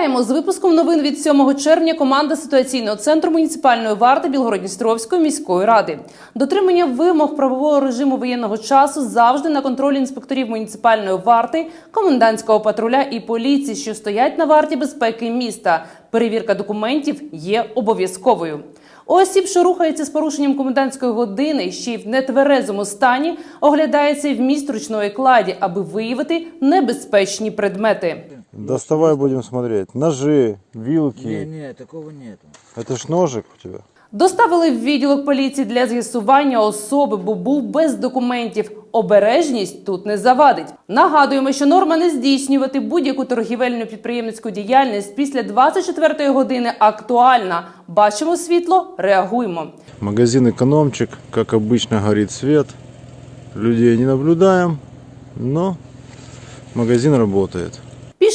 Вітаємо з випуском новин від 7 червня. Команда ситуаційного центру муніципальної варти Білгородністровської міської ради. Дотримання вимог правового режиму воєнного часу завжди на контролі інспекторів муніципальної варти, комендантського патруля і поліції, що стоять на варті безпеки міста. Перевірка документів є обов'язковою. Осіб, що рухаються з порушенням комендантської години, ще й в нетверезому стані, оглядається і вміст ручної кладі, аби виявити небезпечні предмети. Доставай, будем смотреть. Ножи, Не, вилки. не, такого нету. Это ж ножик у тебя. Доставили в відділок поліції для з'ясування особи, бо був без документів. Обережність тут не завадить. Нагадуємо, що норма не здійснювати будь-яку торгівельну підприємницьку діяльність після 24-ї години актуальна. Бачимо світло, реагуємо. Магазин экономчик, как обычно, горит свет. Людей не наблюдаем, но магазин работает.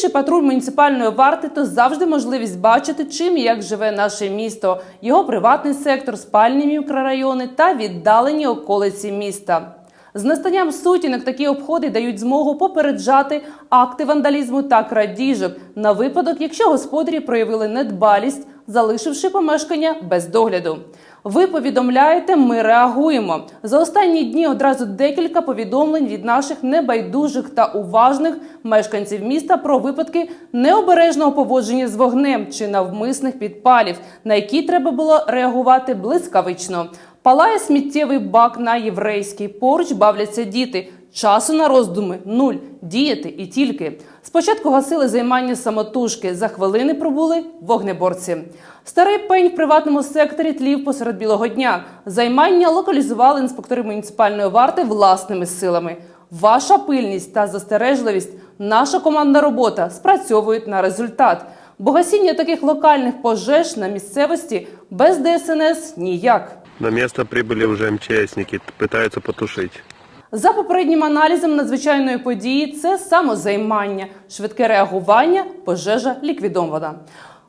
Піший патруль муніципальної варти то завжди можливість бачити, чим і як живе наше місто, його приватний сектор, спальні мікрорайони та віддалені околиці міста. З настанням сутінок такі обходи дають змогу попереджати акти вандалізму та крадіжок на випадок, якщо господарі проявили недбалість, залишивши помешкання без догляду. Ви повідомляєте, ми реагуємо. За останні дні одразу декілька повідомлень від наших небайдужих та уважних мешканців міста про випадки необережного поводження з вогнем чи навмисних підпалів, на які треба було реагувати блискавично. Палає сміттєвий бак на єврейський. Поруч бавляться діти. Часу на роздуми нуль. Діяти і тільки. Спочатку гасили займання самотужки. За хвилини пробули вогнеборці. Старий пень в приватному секторі тлів посеред білого дня. Займання локалізували інспектори муніципальної варти власними силами. Ваша пильність та застережливість, наша командна робота спрацьовують на результат. Бо гасіння таких локальних пожеж на місцевості без ДСНС ніяк. На место прибыли уже МЧСники, пытаются потушить. За попереднім аналізом надзвичайної події це самозаймання, швидке реагування, пожежа ліквідована.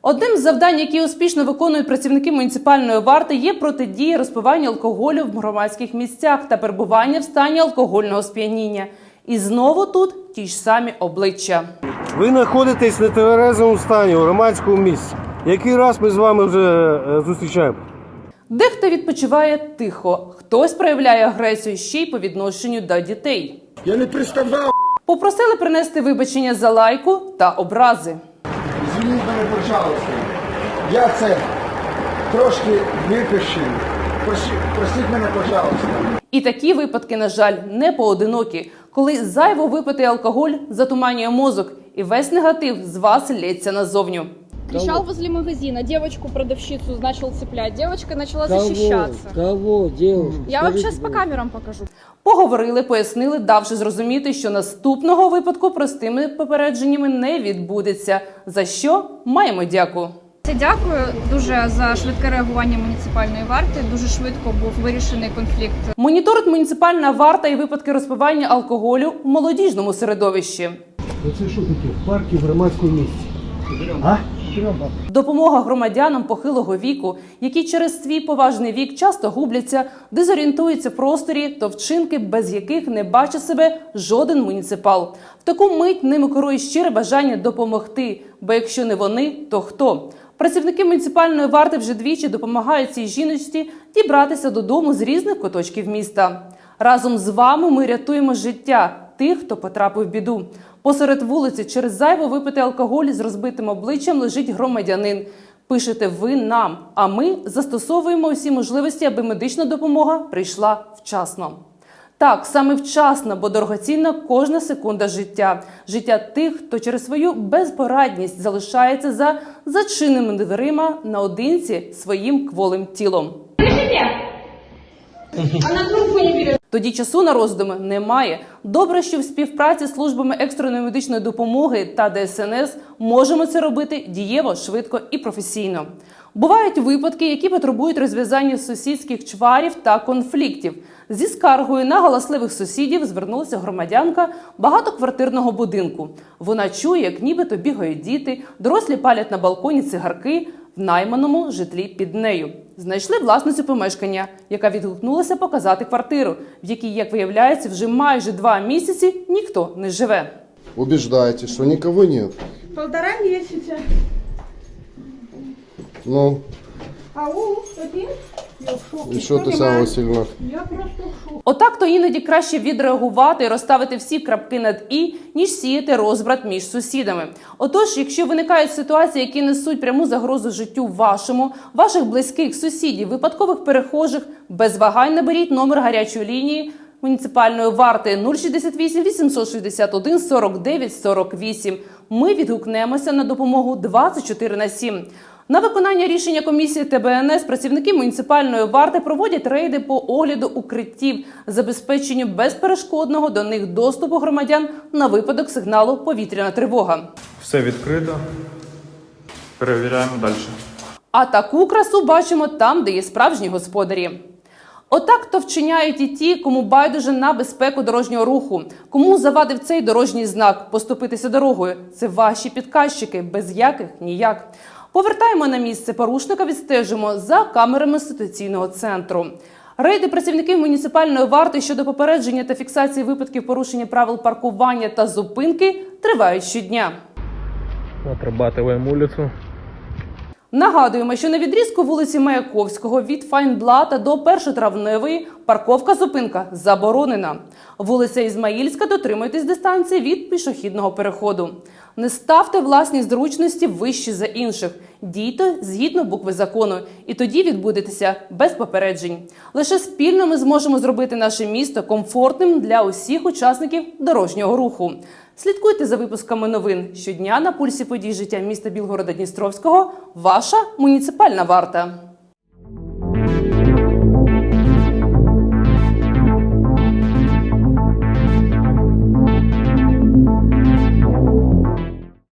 Одним з завдань, які успішно виконують працівники муніципальної варти, є протидія розпиванню алкоголю в громадських місцях та перебування в стані алкогольного сп'яніння. І знову тут ті ж самі обличчя. Ви знаходитесь в нетверезому стані у громадському місці. Який раз ми з вами вже е, зустрічаємо? Дехто відпочиває тихо, хтось проявляє агресію ще й по відношенню до дітей. Я не представляв. Попросили принести вибачення за лайку та образи. Звільніть мене, пожалуйста. Я це трошки випищив. Прості- Простіть мене, пожалуйста. І такі випадки, на жаль, не поодинокі, коли зайво випитий алкоголь затуманює мозок, і весь негатив з вас лється назовню. Кричал возле магазина, девочку-продавщицу начал цеплять. Девочка начала защищаться. Кого, девушка? Я вам Скажите, сейчас по камерам покажу. Поговорили, пояснили, давши зрозуміти, що наступного випадку простими попередженнями не відбудеться. За що маємо дяку. Дякую дуже за швидке реагування муніципальної варти. Дуже швидко був вирішений конфлікт Моніторить муніципальна варта і випадки розпивання алкоголю в молодіжному середовищі. Оце що таке? В парку в громадському місці. А? Допомога громадянам похилого віку, які через свій поважний вік часто губляться, дезорієнтуються в просторі, то вчинки, без яких не бачить себе жоден муніципал. В таку мить ними керує щире бажання допомогти. Бо якщо не вони, то хто? Працівники муніципальної варти вже двічі допомагають цій жіночці дібратися додому з різних куточків міста. Разом з вами ми рятуємо життя тих, хто потрапив в біду. Посеред вулиці через зайво випити алкоголь з розбитим обличчям лежить громадянин. Пишете ви нам, а ми застосовуємо усі можливості, аби медична допомога прийшла вчасно. Так, саме вчасно, бо дорогоцінна кожна секунда життя, життя тих, хто через свою безпорадність залишається за зачиненими дверима наодинці своїм кволим тілом. Тоді часу на роздуми немає. Добре, що в співпраці з службами екстреної медичної допомоги та ДСНС можемо це робити дієво, швидко і професійно. Бувають випадки, які потребують розв'язання сусідських чварів та конфліктів. Зі скаргою на галасливих сусідів звернулася громадянка багатоквартирного будинку. Вона чує, як нібито бігають діти, дорослі палять на балконі цигарки в найманому житлі під нею. Знайшли власницю помешкання, яка відгукнулася показати квартиру, в якій, як виявляється, вже майже два місяці ніхто не живе. Убіждаєте, що нікого ні? Полтора місяця. Ну, Ау, один? Я в і що ти саме сильно? Я просто в. Отак то іноді краще відреагувати і розставити всі крапки над і, ніж сіяти розбрат між сусідами. Отож, якщо виникають ситуації, які несуть пряму загрозу життю вашому, ваших близьких, сусідів, випадкових перехожих, без вагань наберіть номер гарячої лінії. Муніципальної варти 068 861 49 48. Ми відгукнемося на допомогу 24 на 7. На виконання рішення комісії ТБНС працівники муніципальної варти проводять рейди по огляду укриттів, забезпеченню безперешкодного до них доступу громадян на випадок сигналу повітряна тривога. Все відкрито. Перевіряємо далі. А таку красу бачимо там, де є справжні господарі. Отак то вчиняють і ті, кому байдуже на безпеку дорожнього руху. Кому завадив цей дорожній знак поступитися дорогою. Це ваші підказчики, без яких ніяк. Повертаємо на місце порушника, відстежимо за камерами ситуаційного центру. Рейди працівників муніципальної варти щодо попередження та фіксації випадків порушення правил паркування та зупинки тривають щодня. Отрабатываем улицу. Нагадуємо, що на відрізку вулиці Маяковського від Файнблата до Першотравневої парковка зупинка заборонена. Вулиця Ізмаїльська дотримуйтесь дистанції від пішохідного переходу. Не ставте власні зручності вищі за інших. Дійте згідно букви закону, і тоді відбудетеся без попереджень. Лише спільно ми зможемо зробити наше місто комфортним для усіх учасників дорожнього руху. Слідкуйте за випусками новин щодня на пульсі подій життя міста Білгорода Дністровського. Ваша муніципальна варта.